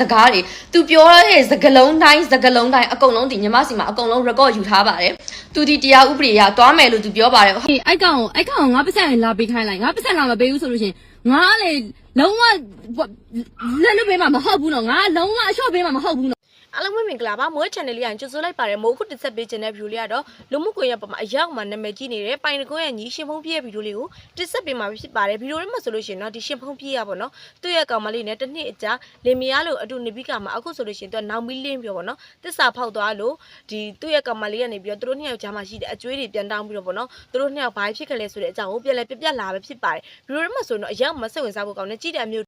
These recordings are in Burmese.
စကားတွေသူပြောတဲ့စကလုံးတိုင်းစကလုံးတိုင်းအကုန်လုံးဒီညီမစီမှာအကုန်လုံး record ယူထားပါတယ်သူဒီတရားဥပဒေရသွားမယ်လို့သူပြောပါတယ်ဟေးအိုက်ကောင်ကိုအိုက်ကောင်ကိုငါပတ်စံလာပေးခိုင်းလိုက်ငါပတ်စံလာမပေးဘူးဆိုလို့ရှရင်ငါလေလုံးဝလက်လွတ်ပေးမှာမဟုတ်ဘူးနော်ငါလုံးဝအလျှော့ပေးမှာမဟုတ်ဘူးနော် အားလုံးပဲမင်္ဂလာပါမိုး channel လေးကကြိုဆိုလိုက်ပါတယ်မိုးခုတစ်ဆက်ပေးခြင်းတဲ့ view လေးကတော့လူမှုကွန်ရက်ပေါ်မှာအရောက်မှာနာမည်ကြီးနေတဲ့ပိုင်တကွန်းရဲ့ညီရှင်ဖုံးပြည့်ဗီဒီယိုလေးကိုတစ်ဆက်ပေးမှာဖြစ်ပါတယ်ဗီဒီယိုလေးမှာဆိုလို့ရှိရင်တော့ဒီရှင်ဖုံးပြည့်ရပါတော့သူ့ရဲ့ကောင်မလေးနဲ့တစ်နှစ်အကြာလင်မယားလို့အတူနေပြီးကမှာအခုဆိုလို့ရှိရင်သူကနောင်မီလင်းပြောပါတော့တစ္ဆာဖောက်သွားလို့ဒီသူ့ရဲ့ကောင်မလေးကနေပြီးတော့သူတို့နှစ်ယောက်ကြားမှာရှိတဲ့အကျွေးတွေပြန်တောင်းပြီးတော့ပေါ့နော်သူတို့နှစ်ယောက်ဘာဖြစ်ခဲ့လဲဆိုတဲ့အကြောင်းကိုပြန်လဲပြပြလာပဲဖြစ်ပါတယ်ဗီဒီယိုလေးမှာဆိုတော့အရောက်မစိတ်ဝင်စားဖို့ကောင်းတယ်ကြည့်တဲ့အမျိုး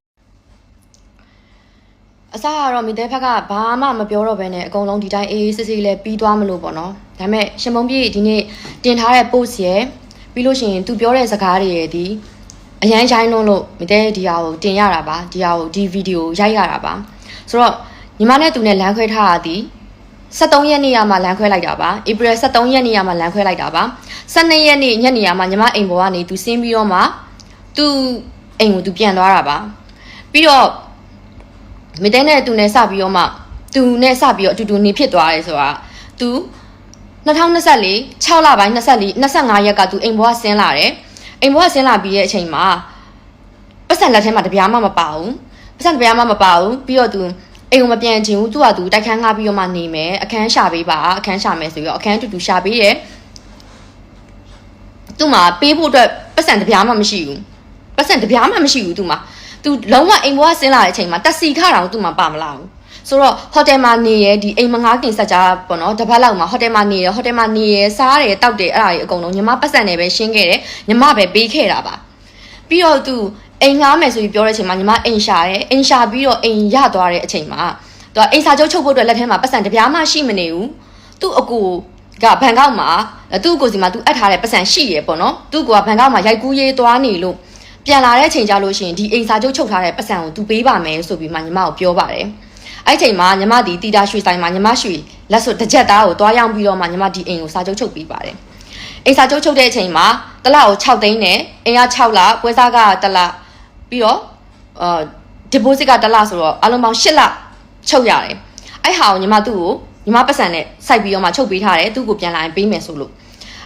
အစားကတော့မိသေးဖက်ကဘာမှမပြောတော့ဘဲနဲ့အကုန်လုံးဒီတိုင်းအေးအေးဆေးဆေးလေးပြီးသွားမလို့ပေါ့နော်ဒါပေမဲ့ရှင်မုံပြေဒီနေ့တင်ထားတဲ့ post ရယ်ပြီးလို့ရှိရင်သူပြောတဲ့စကားတွေရယ်ဒီအရန်ရိုင်းလုံးလို့မိသေးဒီဟာကိုတင်ရတာပါဒီဟာကိုဒီဗီဒီယိုရိုက်ရတာပါဆိုတော့ညီမနဲ့သူနဲ့လမ်းခွဲထားတာဒီ73ရက်နေ့ရမှလမ်းခွဲလိုက်တာပါဧပြီ73ရက်နေ့ရမှလမ်းခွဲလိုက်တာပါ12ရက်နေ့ညနေရမှညီမအိမ်ပေါ်ကနေသူဆင်းပြီးတော့မှသူအိမ်ကိုသူပြန်သွားတာပါပြီးတော့ မိသိန်းနဲ့သူနဲ့စပြီးတော့မှသူနဲ့စပြီးတော့အတူတူနေဖြစ်သွားတယ်ဆိုတာသူ2024 6လပိုင်း24 25ရက်ကသူအိမ်ဘွားဆင်းလာတယ်အိမ်ဘွားဆင်းလာပြီးတဲ့အချိန်မှာပတ်စံလက်ထဲမှာတပြားမှမပါဘူးပတ်စံတပြားမှမပါဘူးပြီးတော့သူအိမ်ကိုမပြန်ချင်ဘူးသူကသူတိုက်ခန်းငှားပြီးတော့မှနေမယ်အခန်းရှာပေးပါအခန်းရှာမယ်ဆိုပြီးတော့အခန်းအတူတူရှာပေးတယ်သူ့မှာပေးဖို့အတွက်ပတ်စံတပြားမှမရှိဘူးပတ်စံတပြားမှမရှိဘူးသူ့မှာ သူလုံးဝအိမ်ဘွားဆင်းလာတဲ့အချိန်မှာတက်စီခတောင်သူ့မှာပါမလာဘူးဆိုတော့ဟိုတယ်မှာနေရဒီအိမ်မငါးကင်ဆက်ကြပေါ့နော်တစ်ပတ်လောက်မှာဟိုတယ်မှာနေရဟိုတယ်မှာနေရစားတယ်တောက်တယ်အဲ့ဒါကြီးအကုန်လုံးညီမပတ်စံနေပဲရှင်းခဲ့တယ်ညီမပဲပေးခဲ့တာပါပြီးတော့သူအိမ်ငားမယ်ဆိုပြီးပြောတဲ့အချိန်မှာညီမအိမ်ရှာတယ်အိမ်ရှာပြီးတော့အိမ်ရသွားတဲ့အချိန်မှာသူကအိမ်စာချုပ်ချုပ်ဖို့အတွက်လက်ထဲမှာပတ်စံတစ်ပြားမှရှိမနေဘူးသူ့အကူကဘန်ကောက်မှာသူ့အကိုစီမှာသူအပ်ထားတဲ့ပတ်စံရှိရပေါ့နော်သူ့ကိုကဘန်ကောက်မှာရိုက်ကူးရေးသွားနေလို့ ပြန်လာတဲ့အချိန်ကြလို့ရှိရင်ဒီအိမ်စာချုပ်ချုပ်ထားတဲ့ပတ်စံကိုသူပေးပါမယ်ဆိုပြီးမှညီမကိုပြောပါတယ်အဲ့ဒီအချိန်မှာညီမဒီတီတာရွှေဆိုင်မှာညီမရွှေလက်စွပ်တစ်ချက်သားကိုတွားရောက်ပြီးတော့မှညီမဒီအိမ်ကိုစာချုပ်ချုပ်ပေးပါတယ်အိမ်စာချုပ်ချုပ်တဲ့အချိန်မှာတစ်လကို6သိန်းနဲ့အိမ်က6လပွဲစားကတစ်လပြီးတော့အာ deposit ကတစ်လဆိုတော့အလုံးပေါင်း8လချုပ်ရတယ်အဲ့ဟာကိုညီမသူ့ကိုညီမပတ်စံနဲ့စိုက်ပြီးတော့မှချုပ်ပေးထားတယ်သူ့ကိုပြန်လာရင်ပေးမယ်ဆိုလို့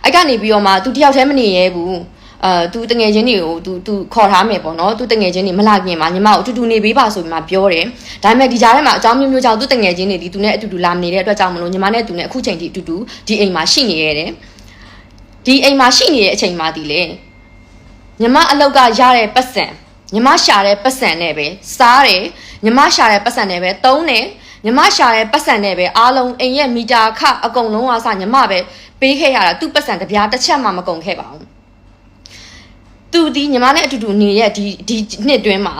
အဲ့ကနေပြီးတော့မှသူတယောက်တည်းမနေရဲဘူး အာသူတငယ်ချင်းတွေကိုသူသူခေါ်ထားမယ်ပေါ့နော်သူတငယ်ချင်းတွေမလာခင်မှာညီမကိုအတူတူနေပေးပါဆိုပြီးမှပြောတယ်ဒါပေမဲ့ဒီကြားထဲမှာအကြောင်းမျိုးမျိုးကြောင့်သူတငယ်ချင်းတွေဒီသူနဲ့အတူတူလာမနေတဲ့အတွက်ကြောင့်မလို့ညီမနဲ့သူနဲ့အခုချိန်ထိအတူတူဒီအိမ်မှာရှိနေရတယ်ဒီအိမ်မှာရှိနေတဲ့အချိန်မှာဒီလေညီမအလောက်ကရတဲ့ပတ်စံညီမရှာတဲ့ပတ်စံနဲ့ပဲစားတယ်ညီမရှာတဲ့ပတ်စံနဲ့ပဲသုံးတယ်ညီမရှာတဲ့ပတ်စံနဲ့ပဲအားလုံးအိမ်ရဲ့မီတာခအကုန်လုံးအားစညီမပဲပေးခဲ့ရတာသူ့ပတ်စံတစ်ပြားတစ်ချက်မှမကုန်ခဲ့ပါဘူး သူဒီညီမနဲ့အတူတူနေရဲ့ဒီဒီနှစ်တွင်းမှာ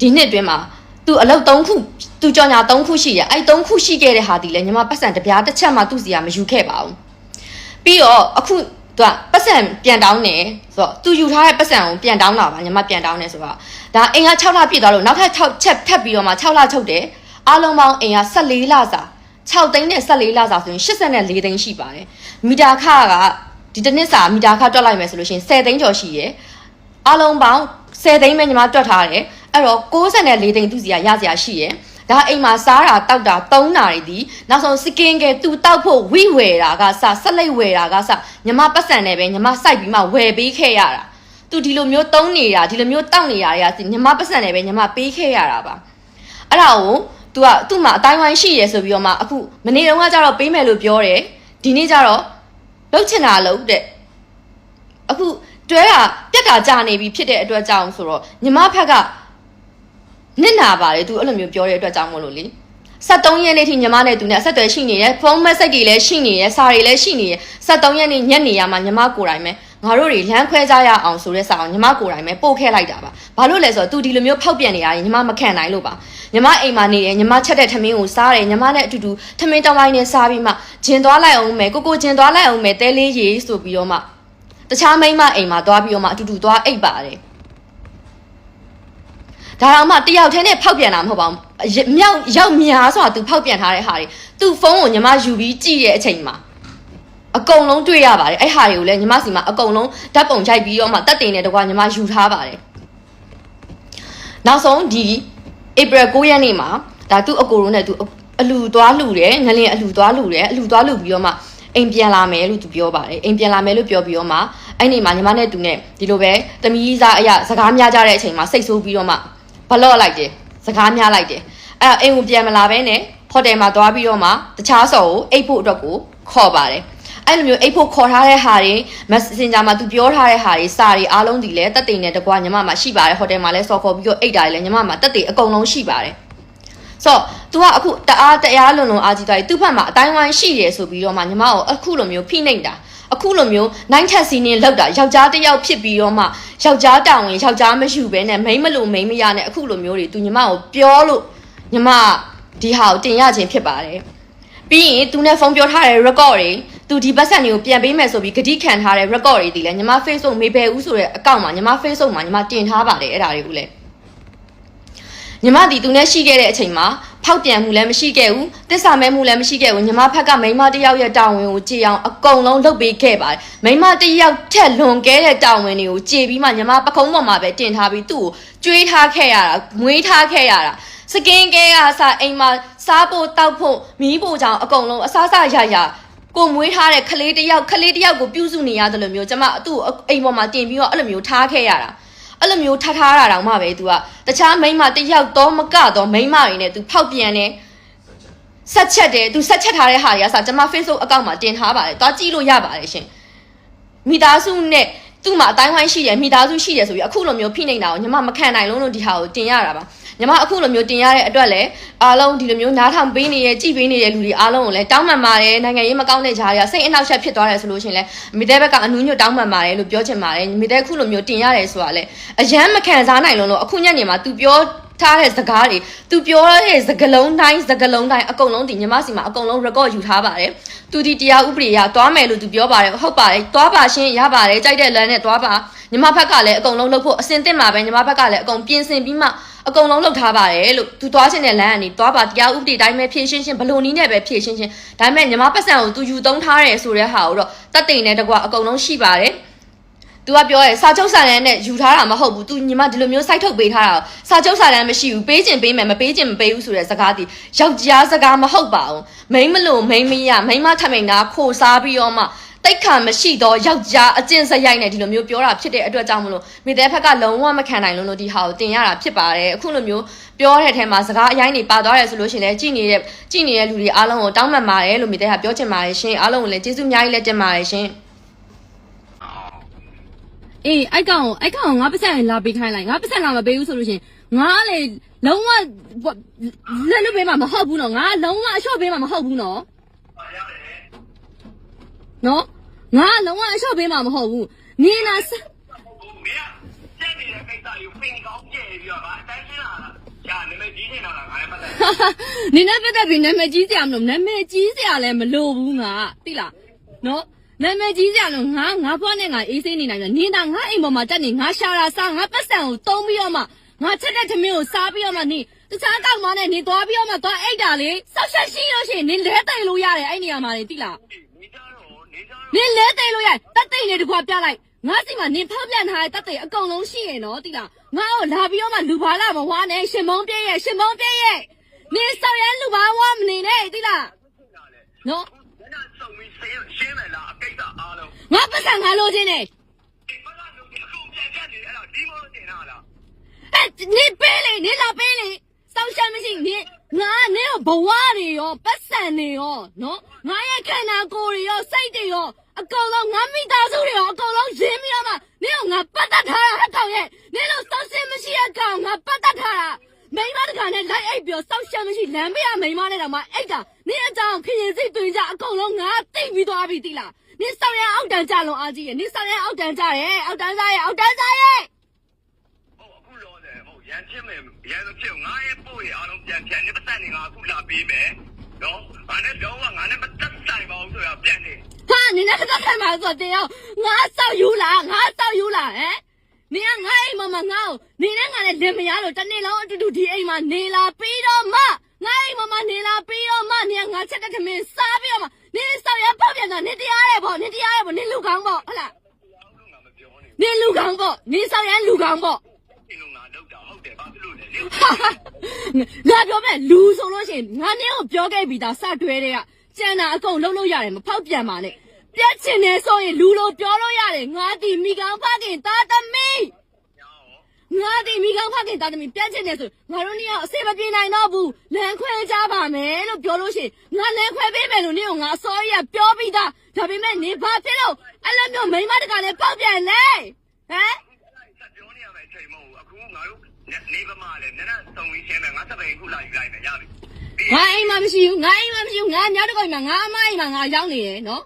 ဒီနှစ်တွင်းမှာသူအလုပ်၃ခုသူကြော်ညာ၃ခုရှိရအဲ့၃ခုရှိခဲ့တဲ့ဟာဒီလေညီမပတ်စံတစ်ပြားတစ်ချက်မှသူ့စီကမယူခဲ့ပါဘူးပြီးတော့အခုသူကပတ်စံပြန်တောင်းနေဆိုတော့သူယူထားတဲ့ပတ်စံကိုပြန်တောင်းတာပါညီမပြန်တောင်းနေဆိုတော့ဒါအိမ်က6လပြည့်သွားလို့နောက်ထပ်6ချက်ထပ်ပြီးတော့မှ6လချုပ်တယ်အားလုံးပေါင်းအိမ်က14လစာ6သိန်းနဲ့14လစာဆိုရင်84သိန်းရှိပါတယ်မီတာခက ဒီတစ်နှစ်စာမီတာခတွက်လိုက်မယ်ဆိုလို့ရှိရင်10သိန်းကျော်ရှိရယ်အားလုံးပေါင်း10သိန်းပဲညီမတွက်ထားတယ်အဲ့တော့64သိန်းသူစီကရစရာရှိရယ်ဒါအိမ်မှာစားတာတောက်တာသုံးတာတွေဒီနောက်ဆုံးစကင်ကဲသူတောက်ဖို့ဝိဝယ်တာကစဆက်လိုက်ဝယ်တာကစညီမပတ်စံနဲ့ပဲညီမစိုက်ပြီးမှဝယ်ပေးခဲ့ရတာသူဒီလိုမျိုးသုံးနေတာဒီလိုမျိုးတောက်နေတာတွေကညီမပတ်စံနဲ့ပဲညီမပေးခဲ့ရတာပါအဲ့ဒါကို तू ကသူ့မှာအတိုင်းဝိုင်းရှိရယ်ဆိုပြီးတော့မှအခုမနေ့တုန်းကကျတော့ပေးမယ်လို့ပြောတယ်ဒီနေ့ကျတော့ လှုပ်ချင်တာလှုပ်တဲ့အခုတွဲတာပြက်တာကြာနေပြီဖြစ်တဲ့အတွက်ကြောင့်ဆိုတော့ညီမဖက်ကနစ်နာပါတယ် तू အဲ့လိုမျိုးပြောတဲ့အတွက်ကြောင့်မို့လို့လေ73ရက်နေ့ထိညီမနဲ့သူနဲ့အဆက်အသွယ်ရှိနေတယ်ဖုန်းမက်ဆေ့တွေလည်းရှိနေတယ်စာတွေလည်းရှိနေတယ်73ရက်နေ့ညနေရမှာညီမကိုယ်တိုင်ပဲ ငါတို့တွေလမ်းခွဲကြရအောင်ဆိုတဲ့စာအောင်ညီမကိုယ်တိုင်ပဲပို့ခဲ့လိုက်တာပါဘာလို့လဲဆိုတော့သူဒီလိုမျိုးဖောက်ပြန်နေရတယ်ညီမမခံနိုင်လို့ပါညီမအိမ်မှာနေတယ်ညီမချက်တဲ့ထမင်းကိုစားတယ်ညီမနဲ့အတူတူထမင်းတောင်းလိုက်နဲ့စားပြီးမှဂျင်သွားလိုက်အောင်မယ်ကိုကိုဂျင်သွားလိုက်အောင်မယ်တဲလေးရေဆိုပြီးတော့မှတခြားမိန်းမအိမ်မှာသွားပြီးတော့မှအတူတူသွားအိပ်ပါတယ်ဒါတော့မှတယောက်တည်းနဲ့ဖောက်ပြန်တာမဟုတ်ပါဘူးမြောက်ရောက်များစွာသူဖောက်ပြန်ထားတဲ့ဟာတွေသူ့ဖုန်းကိုညီမယူပြီးကြည့်ရဲ့အချိန်မှာ အကုန်လုံးတွေ့ရပါတယ်အဲ့ဟာတွေကိုလည်းညီမစီမှာအကုန်လုံးဓာတ်ပုံရိုက်ပြီးတော့မှတက်တင်တဲ့တကွာညီမယူထားပါတယ်နောက်ဆုံးဒီ April 9ရက်နေ့မှာဒါသူ့အကိုတို့နဲ့သူအလူသွားလူတယ်ငလင်အလူသွားလူတယ်အလူသွားလူပြီးတော့မှအိမ်ပြန်လာမယ်လို့သူပြောပါတယ်အိမ်ပြန်လာမယ်လို့ပြောပြီးတော့မှအဲ့ဒီမှာညီမနဲ့သူနဲ့ဒီလိုပဲတမီးစားအရာစကားများကြတဲ့အချိန်မှာစိတ်ဆိုးပြီးတော့မှဘလော့လိုက်တယ်စကားများလိုက်တယ်အဲ့တော့အိမ်ကိုပြန်မလာဘဲနဲ့ဟိုတယ်မှာသွားပြီးတော့မှတခြားဆော်ကိုအိတ်ဖို့အတွက်ကိုခေါ်ပါတယ် အဲ့လိုမျိုးအိတ်ဖို့ခေါ်ထားတဲ့ဟာတွေ messenger မှာသူပြောထားတဲ့ဟာတွေစာတွေအားလုံးဒီလဲတက်တိန်နဲ့တကွာညီမမှာရှိပါတယ်ဟိုတယ်မှာလဲဆော်ခေါ်ပြီးတော့အိတ်တာတွေလဲညီမမှာတက်တိန်အကုန်လုံးရှိပါတယ်ဆိုတော့ तू ကအခုတအားတရားလွန်လွန်အားကြီးသွားပြီသူ့ဘက်မှာအတိုင်းဝိုင်းရှိတယ်ဆိုပြီးတော့မှညီမကိုအခုလိုမျိုးဖိနှိပ်တာအခုလိုမျိုးနိုင်ထက်စီးနေလောက်တာယောက်ျားတစ်ယောက်ဖြစ်ပြီးတော့မှယောက်ျားတောင်းဝင်ယောက်ျားမယူဘဲနဲ့မိန်းမလို့မိန်းမရနဲ့အခုလိုမျိုးတွေ तू ညီမကိုပြောလို့ညီမဒီဟာကိုတင်ရခြင်းဖြစ်ပါတယ်ပြီးရင် तू နဲ့ဖုန်းပြောထားတဲ့ record တွေ तू ဒီပတ်စံတွေကိုပြန်ပေးမယ်ဆိုပြီးဂတိခံထားတဲ့ record တွေဒီလဲညီမ Facebook မေဘယ်ဦးဆိုတဲ့အကောင့်မှာညီမ Facebook မှာညီမတင်ထားပါတယ်အဲ့ဒါတွေကိုလည်းညီမဒီသူနဲ့ရှိခဲ့တဲ့အချိန်မှာဖောက်ပြန်မှုလည်းမရှိခဲ့ဘူးတစ္ဆာမဲမှုလည်းမရှိခဲ့ဘူးညီမဖက်ကမိန်းမတစ်ယောက်ရဲ့တာဝန်ကိုကြည်အောင်အကုန်လုံးလုပ်ပေးခဲ့ပါတယ်မိန်းမတစ်ယောက်ထက်လွန်ခဲ့တဲ့တာဝန်တွေကိုကြည်ပြီးမှညီမပခုံးပေါ်မှာပဲတင်ထားပြီးသူ့ကိုကြွေးထားခဲ့ရတာမွေးထားခဲ့ရတာစကင်ကဲကစားအိမ်မှာစားဖို့တောက်ဖို့မီးဖို့ကြောင့်အကုန်လုံးအစားစားရရ ကိုမွေးထားတဲ့ခလေးတစ်ယောက်ခလေးတစ်ယောက်ကိုပြုစုနေရတယ်လို့မျိုးကျမသူ့ကိုအိမ်ပေါ်မှာတင်ပြီးတော့အဲ့လိုမျိုးထားခဲ့ရတာ အဲ့လိုမျိုးထားထားတာတောင်မှပဲ तू ကတခြားမိန်းမတစ်ယောက်တော့မကတော့မိန်းမတွေနဲ့ तू ဖောက်ပြန်တယ်ဆက်ချက်တယ် तू ဆက်ချက်ထားတဲ့ဟာတွေကစကျွန်မ Facebook အကောင့်မှာတင်ထားပါတယ်တွားကြည့်လို့ရပါတယ်ရှင်မိသားစုနဲ့သူ့မှာအတိုင်းဝိုင်းရှိတယ်မိသားစုရှိတယ်ဆိုပြီးအခုလိုမျိုးဖိနှိပ်တာကိုညီမမခံနိုင်လုံးလို့ဒီဟာကိုတင်ရတာပါ ညီမအခုလိုမျိုးတင်ရတဲ့အတွက်လည်းအားလုံးဒီလိုမျိုးနားထောင်ပေးနေတဲ့ကြည်ပေးနေတဲ့လူတွေအားလုံးကိုလည်းတောင်းပန်ပါတယ်နိုင်ငံရေးမကောင်းတဲ့ကြားတွေကစိတ်အနှောက်အယှက်ဖြစ်သွားတယ်ဆိုလို့ရှင်လဲမိသားဘက်ကအနူးညွတ်တောင်းပန်ပါတယ်လို့ပြောချင်ပါတယ်မိသားခုလိုမျိုးတင်ရတယ်ဆိုတာလည်းအယမ်းမခံစားနိုင်လို့အခုညနေမှာ तू ပြောထားတဲ့စကားတွေသူပြောတဲ့စကလုံးတိုင်းစကလုံးတိုင်းအကုန်လုံးဒီညီမစီမှာအကုန်လုံး record ယူထားပါတယ်။သူဒီတရားဥပဒေရသွားမယ်လို့သူပြောပါတယ်။ဟုတ်ပါတယ်။သွားပါရှင်ရပါတယ်။ကြိုက်တဲ့လမ်းနဲ့သွားပါ။ညီမဘက်ကလည်းအကုန်လုံးလုပ်ဖို့အစင်တင်မှာပဲညီမဘက်ကလည်းအကုန်ပြင်ဆင်ပြီးမှ အကုန်လုံးလုပ်ထားပါတယ်လို့သူသွားချင်တဲ့လမ်းကနေသွားပါတရားဥပဒေတိုင်းပဲဖြည့်ရှင်းရှင်းဘလို့နည်းနဲ့ပဲဖြည့်ရှင်းရှင်းဒါပေမဲ့ညီမပတ်စံကိုသူယူသုံးထားတယ်ဆိုတဲ့ဟာကိုတော့တတ်သိနေတကွာအကုန်လုံးရှိပါတယ်။ तू ကပြောရဲစာချုပ်စာတမ်းနဲ့ယူထားတာမဟုတ်ဘူး။ तू ညီမဒီလိုမျိုးစိုက်ထုတ်ပေးထားတာ။စာချုပ်စာတမ်းမရှိဘူး။ပေးခြင်းပေးမယ်မပေးခြင်းမပေးဘူးဆိုတဲ့စကားတည်ယောက်ျားစကားမဟုတ်ပါဘူး။မိန်းမလို့မိန်းမရမိန်းမထမိန်သားခိုစားပြီးတော့မှ တိတ်ခါမရှိတော့ယောက်ျားအကျင့်စရိုက်နဲ့ဒီလိုမျိုးပြောတာဖြစ်တဲ့အတွက်ကြောင့်မလို့မိတဲ့ဖက်ကလုံးဝမခံနိုင်လို့လို့ဒီဟာကိုတင်ရတာဖြစ်ပါတယ်အခုလိုမျိုးပြောတဲ့အထက်မှာစကားအရင်နေပါသွားတယ်ဆိုလို့ရှိရင်လည်းကြည်နေတဲ့ကြည်နေတဲ့လူတွေအားလုံးကိုတောင်းပန်ပါတယ်လို့မိတဲ့ဟာပြောချင်ပါတယ်ရှင်အားလုံးကိုလည်းကျေးဇူးအများကြီးလက်တင်ပါတယ်ရှင်အေးအိုက်ကောင်အိုက်ကောင်ငါပတ်စံလာပေးခိုင်းလိုက်ငါပတ်စံလာမပေးဘူးဆိုလို့ရှရင်ငါလေလုံးဝလက်လွတ်ပေးမှာမဟုတ်ဘူးနော်ငါလုံးဝအလျှော့ပေးမှာမဟုတ်ဘူးနော်နော် ငါလုံးဝအလျှော့ပေးမှာမဟုတ်ဘူးနင်းလာစမင်းကကြက်နေတဲ့ကိစ္စကိုပင်ကောင်းကျဲပြီးတော့ဗာအတိုင်းရှင်းလာတာ။ညာနာမည်ကြီးနေတာလားငါလည်းပတ်သက်နင်းနဲ့ပတ်သက်ပြီးနာမည်ကြီးစရာမလိုနာမည်ကြီးစရာလည်းမလိုဘူးငါသိလားနော်နာမည်ကြီးစရာလို့ငါငါဖွားနဲ့ငါအေးဆေးနေနိုင်တယ်နင်းတာငါအိမ်ပေါ်မှာတက်နေငါရှာတာစားငါပတ်စံကိုတုံးပြီးတော့မှငါချက်တဲ့သမင်းကိုစားပြီးတော့မှနင်းတခြားကောက်မနဲ့နင်းသွားပြီးတော့မှသွားအိတ်တာလေဆောက်ရှက်ရှိလို့ရှိရင်နင်းလဲတိတ်လို့ရတယ်အဲ့နေရာမှာလေသိလား။နေကြတော့ နေကြတော့နင်လဲသိလို့ရတက်သိနေတကွာပြလိုက်ငါစီမှာနင်ဖောက်ပြန်ထားတဲ့တက်သိအကုန်လုံးရှိရင်နော်တိလားငါ့ကိုလာပြီးတော့မှလူပါလာမဝါနဲ့ရှင်မုံပြည့်ရဲ့ရှင်မုံပြည့်ရဲ့နင်ဆောက်ရန်လူပါဝါမနေနဲ့တိလားလာလေနော်။ဘယ်နဲ့စုံပြီးရှင်းရှင်းမယ်လားအကိစ္စအားလုံးငါပတ်စံငါလိုချင်တယ်။ဒီမလာလို့ဒီအခုပြန်ချက်နေအဲ့ဒါဒီမောတင်တာလားအဲ့နင်ပေးလေနင်လာပေးလေစောက်ရှက်မရှိနင်ငါနင်ဘဝတွေရောပတ်စံတွေရောနော်ငါရဲ့ခန္ဓာကိုယ်တွေရောစိတ်တွေရော အကုန်လုံးငါမိသားစုတွေရောအကုန်လုံးရင်းပြီးတော့မှနင်ကငါပတ်သက်ထားတာဟက်ကောင်ရဲ့နင်တို့စောက်ရှက်မရှိတဲ့ကောင်ငါပတ်သက်ထားတာမိမတကနဲ့လိုက်အိပ်ပြောစောက်ရှက်မရှိလမ်းမရမိမနဲ့တော့မှအိတ်တာနင်အကြောင်းခရင်စိတ်တွင်ကြအကုန်လုံးငါသိပြီးသွားပြီတိလားနင်ဆောင်ရအောက်တန်းကြလုံးအားကြီးရဲ့နင်ဆောင်ရအောက်တန်းကြရဲ့အောက်တန်းကြရဲ့အောက်တန်းကြရဲ့။ဟုတ်အခုလောတယ်ဟုတ်ရန်ချင်းမယ်ရန်ဆိုဖြစ်ငါရဲ့ပို့ရအားလုံးပြန်ပြန်နေပတ်သက်နေငါအခုလာပေးမယ်။နော်။ငါနဲ့တော့ငါနဲ့ပတ်သက်ဆိုင်ပါအောင်ဆိုရပြန်နေဟာ နင်နဲ့တက်ခံမှာဆိုတင်အောင်ငါဆောက်ယူလားငါဆောက်ယူလားဟမ်နင်ကငါအိမ်မှာမငါ့ကိုနင်နဲ့ငါနဲ့လင်မယားလို့တစ်နေ့လုံးအတူတူဒီအိမ်မှာနေလာပြီးတော့မှငါအိမ်မှာမနေလာပြီးတော့မှနင်ကငါချက်တဲ့ထမင်းစားပြီးတော့မှနင်ဆောက်ရဖောက်ပြန်တော့နင်တရားရဲပေါ့နင်တရားရဲပေါ့နင်လူကောင်းပေါ့ဟလား။တရားလို့ငါမပြောနေနင်လူကောင်းပေါ့နင်ဆောက်ရလူကောင်းပေါ့။ဒီလိုငါလောက်တာဟုတ်တယ်ဘာဖြစ်လို့လဲ။ဟာဟာငါပြောမဲ့လူဆိုလို့ရှိရင်ငါနင်းကိုပြောခဲ့ပြီးသားစတွဲတဲ့ကကျန်တာအကုန်လုံးလို့ရတယ်မဖောက်ပြန်ပါနဲ့ ပြတ်ချင်တယ်ဆိုရင်လူလိုပြောလို့ရတယ်ငါဒီမိကောင်ဖခင်သားသမီးငါဒီမိကောင်ဖခင်တာသမီးပြတ်ချင်တယ်ဆိုငါတို့နေကအစေမပြေနိုင်တော့ဘူးလမ်းခွဲကြပါမယ်လို့ပြောလို့ရှိရင်ငါလမ်းခွဲပေးမယ်လို့နေကငါအစောကြီးကပြောပြီးသားဒါပေမဲ့နေဘာဖြစ်လို့အဲ့လိုမျိုးမိန်းမတကလည်းပေါက်ပြန်လဲဟမ်ဆက်ပြောနေရမယ်အချိန်မဟုတ်ဘူးအခုငါတို့နေပမာလဲနည်းနည်းစုံပြီးရှင်းမယ်ငါစပယ်ခုလာယူလိုက်မယ်ရပြီငါအိမ်မှာမရှိဘူးငါအိမ်မှာမရှိဘူးငါညတကောမှာငါအမအိမ်မှာငါရောက်နေရယ်နော်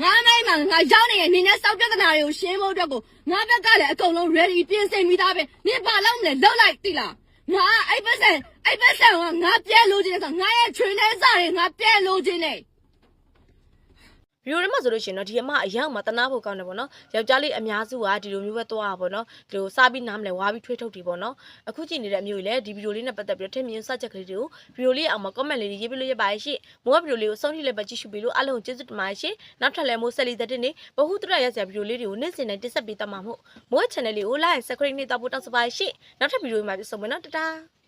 ငါအမအိမ်မှာငါရောက်နေရယ်နေနဲ့စောက်ပြဿနာတွေကိုရှင်းဖို့အတွက်ကိုငါဘက်ကလည်းအကုန်လုံး ready ပြင်ဆင်ပြီးသားပဲနေဘာလုပ်မလဲလုပ်လိုက်တိလားငါအဲ့ပတ်စံအဲ့ပတ်စံကငါပြဲလို့ခြင်းဆိုငါရဲ့ train နဲ့စားတယ်ငါပြဲလို့ခြင်းနဲ့ ဗီဒီယိုထဲမှာဆိုလို့ရှိရင်တော့ဒီအမအရောက်မှာတနာဖို့ကောင်းတယ်ပေါ့နော်ယောက်ျားလေးအများစုကဒီလိုမျိုးပဲသွားတာပေါ့နော်ဒီလိုစားပြီးနားမလဲဝါပြီးထွေးထုတ်တီပေါ့နော်အခုကြည့်နေတဲ့အမျိုးကြီးလည်းဒီဗီဒီယိုလေးနဲ့ပတ်သက်ပြီးတော့ထင်မြင်စချက်ကလေးတွေကိုဗီဒီယိုလေးအောင်မှာ comment လေးတွေရေးပြလို့ရပါရဲ့ရှင့်မိုးကဗီဒီယိုလေးကိုဆုံးထိလည်းပဲကြည့်ရှုပြီးလို့အားလုံးကိုကျေးဇူးတင်ပါတယ်ရှင့်နောက်ထပ်လည်းမိုးဆက်လီတဲ့တင်နေဘဟုတရရစရာဗီဒီယိုလေးတွေကိုနေ့စဉ်တိုင်းတင်ဆက်ပေးတတ်မှာမို့မိုး channel လေးကို like subscribe နဲ့တောက်ဖို့တောက်စပါရှင့်နောက်ထပ်ဗီဒီယိုမှာပြန်ဆုံမယ်နော်တတား